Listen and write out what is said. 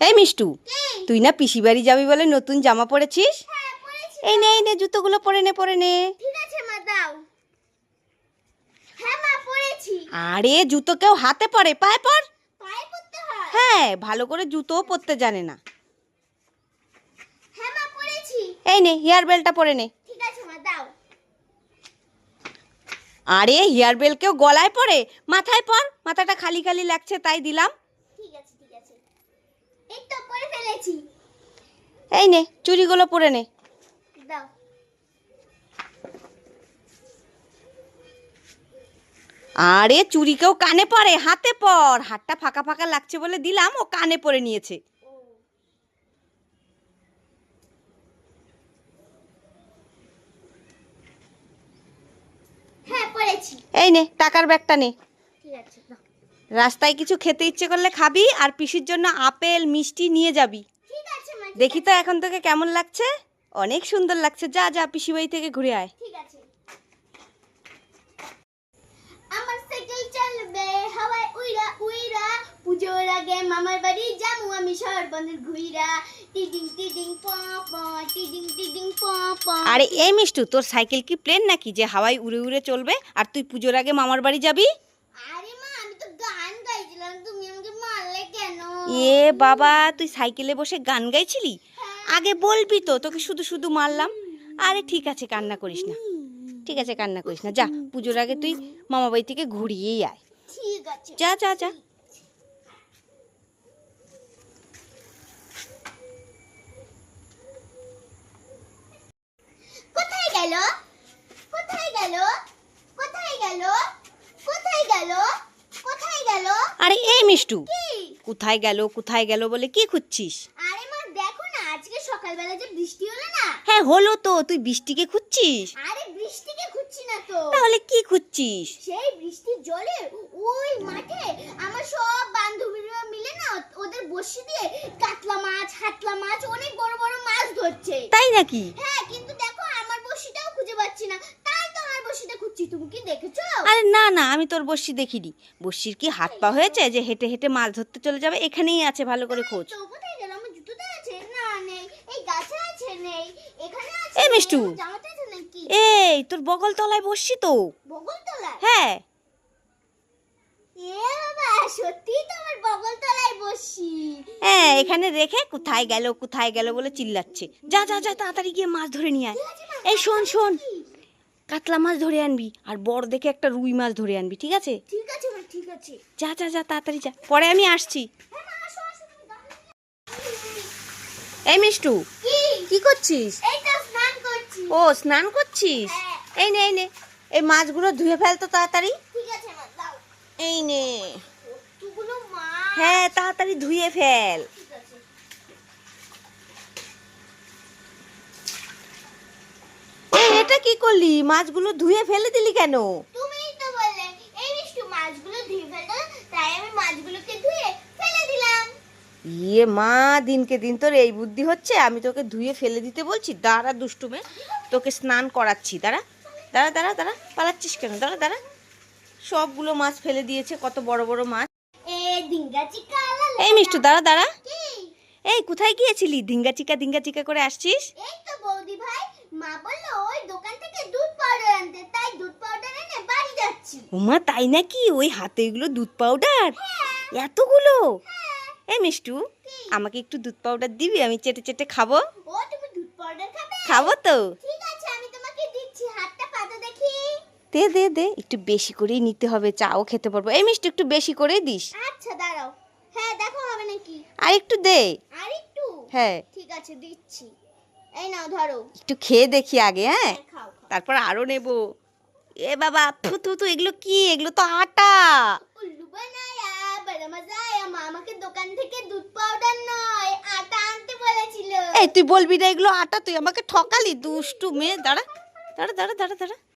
এই মিষ্টু তুই না পিসি বাড়ি যাবি বলে নতুন জামা পরেছিস? হ্যাঁ এই নে এই নে জুতোগুলো পরে নে পরে নে। ঠিক আছে মা দাও। হ্যাঁ মা আরে জুতো কেউ হাতে পরে পায়ে পর? পায়ে হয়? হ্যাঁ ভালো করে জুতোও পরতে জানে না। হ্যাঁ মা এই নে হেয়ার বেলটা পরে নে। ঠিক আছে মা দাও। আরে হেয়ার বেল কেউ গলায় পরে? মাথায় পর? মাথাটা খালি খালি লাগছে তাই দিলাম। ঠিক আছে। এই তো পরে ফেলেছি। এই নে চুড়িগুলো পরে নে। দাও। আরে চুড়ি কেউ কানে পরে হাতে পর। হাতটা ফাঁকা ফাঁকা লাগছে বলে দিলাম ও কানে পরে নিয়েছে। হ্যাঁ এই নে টাকার ব্যাগটা নে। রাস্তায় কিছু খেতে ইচ্ছে করলে খাবি আর পিসির জন্য আপেল মিষ্টি নিয়ে যাবি। দেখি তো এখন তোকে কেমন লাগছে? অনেক সুন্দর লাগছে। যা যা পিসি বাড়ি থেকে ঘুরে আয়। আমার সাইকেল চলবে হাওয়ায় উইরা উইরা। পুজোর আগে মামার বাড়ি যামু আমি সর্বনের ঘুইরা। টিডিং টিডিং প প টিডিং টিডিং প প। আরে এই মিষ্টু তোর সাইকেল কি প্লেন নাকি যে হাওয়ায় উড়ে উড়ে চলবে? আর তুই পুজোর আগে মামার বাড়ি যাবি আরে মা আমি তো গান গাইছিলাম তুমি আমাকে মারলে কেন এ বাবা তুই সাইকেলে বসে গান গাইছিলি? আগে বলবি তো তোকে শুধু শুধু মারলাম। আরে ঠিক আছে কান্না করিস না। ঠিক আছে কান্না করিস না। যা পুজোর আগে তুই মামা বাড়ি থেকে ঘুরিয়েই আয়। যা যা যা। কোথায় গেল? কোথায় গেল? কোথায় গেল? কোথায় গেল? কোথায় গেল? আরে এই মিষ্টু। কোথায় গেল কোথায় গেল বলে কি খুঁজছিস? আরে মা দেখো না আজকে সকালবেলা যে বৃষ্টি হলো না? হ্যাঁ হলো তো তুই বৃষ্টিকে খুঁজছিস? আরে বৃষ্টিকে খুঁজছি না তো। তাহলে কি খুঁজছিস? সেই বৃষ্টির জলে ওই মাঠে আমার সব বান্ধবীরা মিলে না ওদের বসি দিয়ে কাতলা মাছ হাতলা মাছ অনেক বড় বড় মাছ ধরছে। তাই নাকি? হ্যাঁ কিন্তু দেখো আমার বসিটাও খুঁজে পাচ্ছি না তাই তো আমার বসিটা খুঁজছি তুমি কি দেখেছ আরে না না আমি তোর বর্ষি দেখিনি। বর্ষির কি হাত পা হয়েছে যে হেঁটে হেঁটে মাছ ধরতে চলে যাবে? এখানেই আছে ভালো করে খোঁজ। এই মিষ্টু। এই তোর বগল তলায় বসছি তো হ্যাঁ বসি হ্যাঁ এখানে রেখে কোথায় গেল কোথায় গেল বলে চিল্লাচ্ছে। যা যা যা তাড়াতাড়ি গিয়ে মাছ ধরে নিয়ে আয়। এই শোন শোন। কাতলা মাছ ধরে আনবি আর বড় দেখে একটা রুই মাছ ধরে আনবি ঠিক আছে? ঠিক আছে মা ঠিক আছে। যা যা যা তাড়াতাড়ি যা। পরে আমি আসছি। হ্যাঁ। এই মিষ্টু কি? কি করছিস? এই তো স্নান করছি। ও স্নান করছিস? হ্যাঁ। এই নে এই নে। এই মাছগুলো ধুয়ে ফেল তো তাড়াতাড়ি। ঠিক আছে মা দাও। এই নে। হ্যাঁ তাড়াতাড়ি ধুয়ে ফেল ঠিক আছে এই এটা কি করলি? মাছগুলো ধুয়ে ফেলে দিলি কেন? তুমিই তো বললে এই মিষ্টু মাছগুলো ধুয়ে ফেলতো তাই আমি মাছগুলোকে ধুয়ে ফেলে দিলাম। ইয়ে মা দিনকে দিন তোর এই বুদ্ধি হচ্ছে আমি তোকে ধুয়ে ফেলে দিতে বলছি। দাঁড়া দুষ্টুমে তোকে স্নান করাচ্ছি দাঁড়া। দাঁড়া দাঁড়া দাঁড়া পালাচ্ছিস কেন? দাঁড়া দাঁড়া। সবগুলো মাছ ফেলে দিয়েছে কত বড় বড় মাছ। এই মিষ্টু দাঁড়া দাঁড়া। এই কোথায় গিয়েছিলি? ডিঙ্গা চিকা ডিঙ্গা চিকা করে আসছিস? এই তো বৌদি ভাই মা বলল ওই দোকান থেকে দুধ পাউডার আনতে। তাই দুধ পাউডার এনে বাড়ি যাচ্ছি। ওমা তাই নাকি? ওই হাতে এগুলো দুধ পাউডার? এতগুলো? এই মিষ্টু আমাকে একটু দুধ পাউডার দিবি? আমি চেটে চেটে খাব। ও তুমি দুধ পাউডার খাবে? খাব তো। ঠিক আছে আমি তোমাকে দিচ্ছি। হাতটা পাতা দেখি। দে দে দে। একটু বেশি করেই নিতে হবে। চাও খেতে পারব। এই মিষ্টি একটু বেশি করেই দিস। আচ্ছা দাঁড়াও। হ্যাঁ দেখো হবে নাকি? আর একটু দে। আর একটু হ্যাঁ। ঠিক আছে দিচ্ছি। এই নাও ধরো। একটু খেয়ে দেখি আগে হ্যাঁ? হ্যাঁ, তারপর আরও নেব। এ বাবা থু থু থু এগুলো কি? এগুলো তো আটা। উল্লু বানায়া বড় মজা আয়া মা আমাকে দোকান থেকে দুধ পাউডার নয় আটা আনতে বলেছিল। এই তুই বলবি না এগুলো আটা তুই আমাকে ঠকালি দুষ্টু মেয়ে। দাঁড়া দাঁড়া দাঁড়া দাঁড়া দাঁড়া।